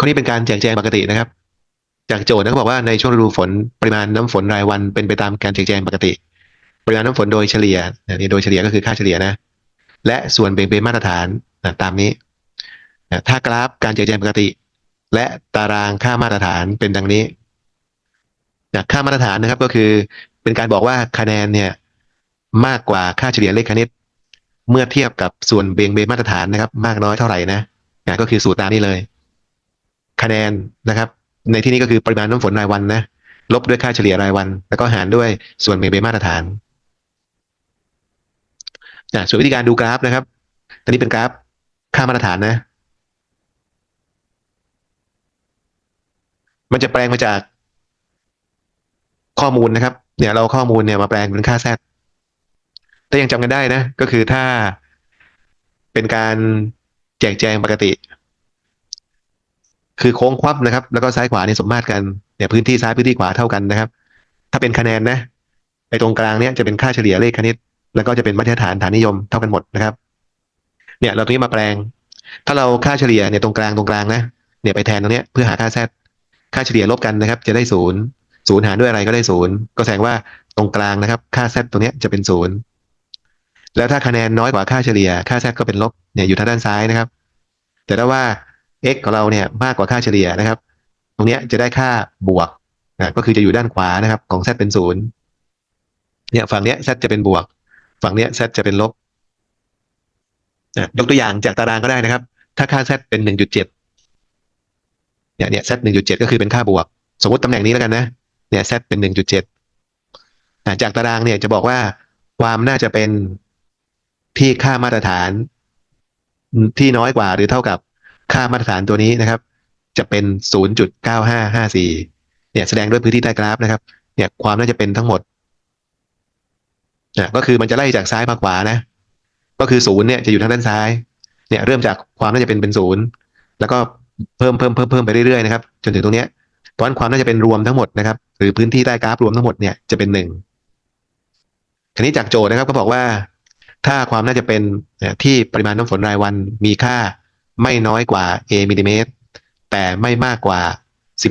ข้อนี้เป็นการแจกแจงปกตินะครับ จากโจทย์นะเขาบอกว่าในช่วงฤดูฝนปริมาณน้ำฝนรายวันเป็นไปตามการแจกแจงปกติ ปริมาณน้ำฝนโดยเฉลี่ยนี่โดยเฉลี่ยก็คือค่าเฉลี่ยนะ และส่วนเบ่งเป็นมาตรฐานนะตามนี้นะถ้ากราฟการแจกแจงปกติ และตารางค่ามาตรฐานเป็นดังนี้นะค่ามาตรฐานนะครับก็คือเป็นการบอกว่าคะแนนเนี่ยมากกว่าค่าเฉลี่ยเลขคณิต เมื่อเทียบกับส่วนเบ่งเบนมาตรฐานนะครับ มากน้อยเท่าไหร่นะนะก็คือสูตรตามนี้เลย คะแนนนะครับ ในที่นี้ก็คือปริมาณน้ำฝนรายวันนะลบด้วยค่าเฉลี่ยรายวัน แล้วก็หารด้วยส่วนเบ่งเบนมาตรฐานอะส่วนวิธีการดูกราฟนะครับ อันนี้เป็นกราฟค่ามาตรฐานนะ มันจะแปลงมาจากข้อมูลนะครับ เนี่ยเราเอาข้อมูลเนี่ยมาแปลงเป็นค่าแซดถ้ายังจำกันได้นะ ก็คือถ้าเป็นการแจกแจงปกติ คือโค้งควับนะครับ แล้วก็ซ้ายขวาเนี่ยสมมาตรกันเนี่ยพื้นที่ซ้ายพื้นที่ขวาเท่ากันนะครับ ถ้าเป็นคะแนนนะไอ้ตรงกลางเนี่ยจะเป็นค่าเฉลี่ยเลขคณิต แล้วก็จะเป็นมาตรฐานฐานนิยมเท่ากันหมดนะครับ เนี่ยเราตรงนี้มาแปลง ถ้าเราค่าเฉลี่ยเนี่ยตรงกลางตรงกลางนะเนี่ยไปแทนตรงเนี้ยเพื่อหาค่าแซดค่าเฉลี่ยลบกันนะครับ จะได้ศูนย์ศูนย์หารด้วยอะไรก็ได้ศูนย์ก็แสดงว่าตรงกลางนะครับ ค่าแซดตรงเนี้ยจะเป็นศูนย์แล้วถ้าคะแนนน้อยกว่าค่าเฉลี่ย ค่าแซดก็เป็นลบเนี่ยอยู่ทางด้านซ้ายนะครับ แต่ถ้าว่า x ของเราเนี่ยมากกว่าค่าเฉลี่ยนะครับ ตรงนี้จะได้ค่าบวกนะก็คือจะอยู่ด้านขวานะครับของ z เป็นศูนย์เนี่ยฝั่งเนี้ย z จะเป็นบวก ฝั่งเนี้ย z จะเป็นลบนะยกตัวอย่างจากตารางก็ได้นะครับ ถ้าค่า z เป็นหนึ่งจุดเจ็ดเนี่ยเนี่ย z หนึ่งจุดเจ็ดก็คือเป็นค่าบวก สมมติตำแหน่งนี้แล้วกันนะเนี่ย z เป็นหนึ่งจุดเจ็ดจากตารางเนี่ยจะบอกว่าความน่าจะเป็นที่ค่ามาตรฐานที่น้อยกว่าหรือเท่ากับ ค่ามาตรฐานตัวนี้นะครับ จะเป็น 0.9554 เนี่ยแสดงด้วยพื้นที่ใต้กราฟนะครับ เนี่ยความน่าจะเป็นทั้งหมดนะก็คือมันจะไล่จากซ้ายมาขวานะ ก็คือศูนย์เนี่ยจะอยู่ทางด้านซ้าย เนี่ยเริ่มจากความน่าจะเป็นเป็นศูนย์แล้วก็เพิ่มเพิ่มเพิ่มเพิ่มไปเรื่อยๆนะครับจนถึงตรงเนี้ยเพราะฉะนั้นความน่าจะเป็นรวมทั้งหมดนะครับ หรือพื้นที่ใต้กราฟรวมทั้งหมดเนี่ยจะเป็นหนึ่งทีนี้จากโจทย์นะครับก็บอกว่า ถ้าความน่าจะเป็นที่ปริมาณน้ำฝนรายวันมีค่า ไม่น้อยกว่า a มิลลิเมตรแต่ไม่มากกว่า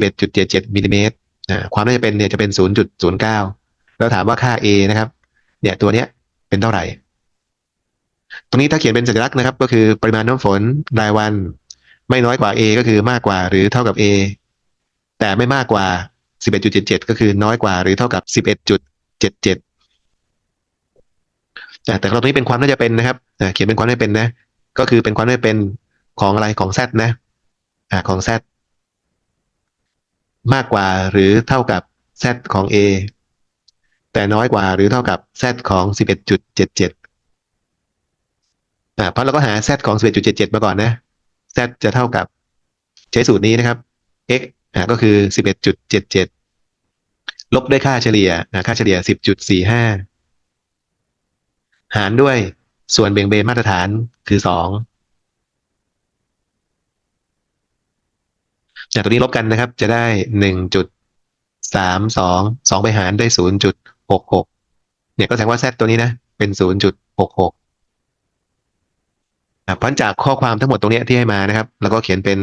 11.77มิลลิเมตรความน่าจะเป็นเนี่ยจะเป็น 0.09 แล้วถามว่าค่า a นะครับ เนี่ยตัวเนี้ยเป็นเท่าไหร่ ตรงนี้ถ้าเขียนเป็นสัญลักษณ์นะครับ ก็คือปริมาณน้ำฝนรายวัน ไม่น้อยกว่า a ก็คือมากกว่าหรือเท่ากับ a แต่ไม่มากกว่า 11.77 ก็คือน้อยกว่าหรือเท่ากับ 11.77แต่ตรงนี้เป็นความน่าจะเป็นนะครับเขียนเป็นความน่าจะเป็นนะ ก็คือเป็นความน่าจะเป็น ของอะไรของแซดนะอ่าของแซดมากกว่าหรือเท่ากับแซดของ a แต่น้อยกว่าหรือเท่ากับแซดของ 11.77อ่ดเจ็ดเพราะเราก็หาแซดของ 11.77 มาก่อนนะแซดจะเท่ากับใช้สูตรนี้นะครับ x อ่าก็คือ 11.77 ลบด้วยค่าเฉลี่ยอ่าค่าเฉลี่ย 10.45 หารด้วยส่วนเบี่ยงเบนมาตรฐานคือ 2 จากตัวนี้ลบกันนะครับ จะได้หนึ่งจุดสามสองสองไปหารได้ศูนย์จุดหกหกเนี่ยก็แสดงว่า z ตัวนี้นะเป็นศูนย์จุดหกหกเพราะจากข้อความทั้งหมดตรงนี้ที่ให้มานะครับ แล้วก็เขียนเป็น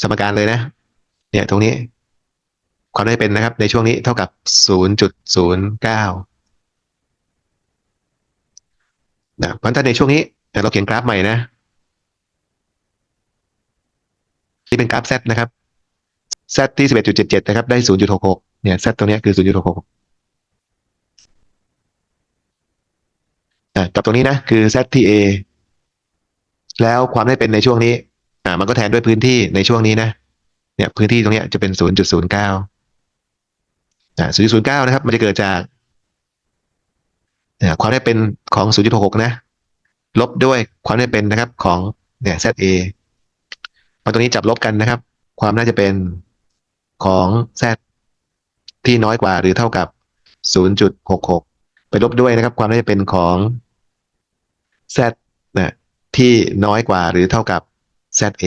สมการเลยนะ เนี่ยตรงนี้ ความได้เป็นนะครับ ในช่วงนี้เท่ากับศูนย์จุดศูนย์เก้านะเพราะถ้าในช่วงนี้เราเขียนกราฟใหม่นะ ที่เป็นกราฟ z นะครับ z ที่11.77นะครับ ได้0.66เนี่ย z ตัวนี้คือ0.66อ่ากับตรงนี้นะ คือ z ที่ a แล้วความได้เป็นในช่วงนี้ อ่า มันก็แทนด้วยพื้นที่ในช่วงนี้นะ เนี่ย พื้นที่ตรงนี้จะเป็น0.09อ่า0.09นะครับ มันจะเกิดจากเนี่ยความได้เป็นของ0.66นะ ลบด้วยความได้เป็นนะครับของเนี่ย ZA พอตัวนี้จับลบกันนะครับ ความน่าจะเป็นของ Z ที่น้อยกว่าหรือเท่ากับ 0.66 ไปลบด้วยนะครับ ความน่าจะเป็นของ Z นะที่น้อยกว่าหรือเท่ากับ ZA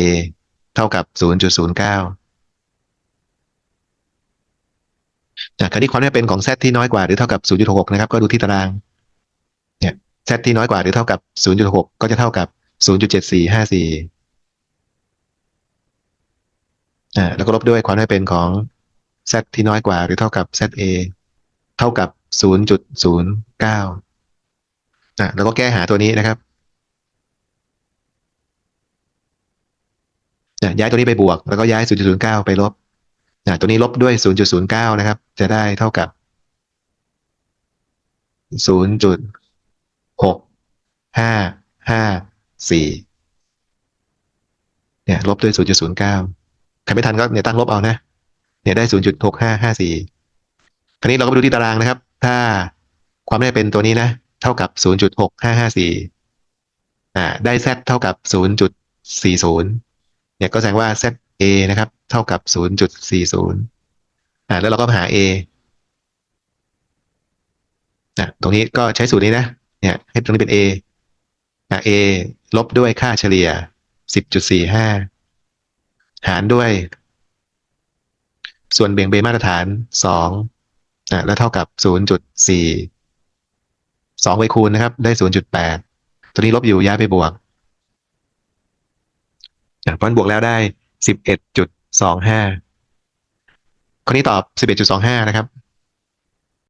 เท่ากับ 0.09จากที่ความน่าจะเป็นของ Z ที่น้อยกว่าหรือเท่ากับ 0.66 นะครับ ก็ดูที่ตารางเนี่ย Z ที่น้อยกว่าหรือเท่ากับ 0.6 ก็จะเท่ากับ 0.7454 อ่าแล้วก็ลบด้วยความได้เป็นของ z ที่น้อยกว่าหรือเท่ากับ za เท่ากับ 0.09อ่าแล้วก็แก้หาตัวนี้นะครับอะย้ายตัวนี้ไปบวก แล้วก็ย้าย 0.09 ไปลบอ่าตัวนี้ลบด้วย 0.09 นะครับ จะได้เท่ากับ 0.6554เนี่ยลบด้วย 0.09 ใครไม่ทันก็เนี่ยตั้งลบเอานะเนี่ยได้ 0.6554 คราวนี้เราก็ไปดูที่ตารางนะครับ ถ้าความได้เป็นตัวนี้นะ เท่ากับ 0.6554 อ่า ได้ z เท่ากับ 0.40 เนี่ยก็แสดงว่า z a นะครับ เท่ากับ 0.40 อ่า แล้วเราก็หา a อะตรงนี้ก็ใช้สูตรนี้นะ เนี่ย ให้ตรงนี้เป็น a อะ a ลบด้วยค่าเฉลี่ย 10.45 หารด้วย ส่วนเบี่ยงเบนมาตรฐานสองนะแล้วเท่ากับศูนย์จุดสี่สองไปคูณนะครับ ได้ศูนย์จุดแปดตัวนี้ลบอยู่ย้ายไปบวกอะเพราะบวกแล้วได้สิบเอ็ดจุดสองห้าคนนี้ตอบสิบเอ็ดจุดสองห้านะครับ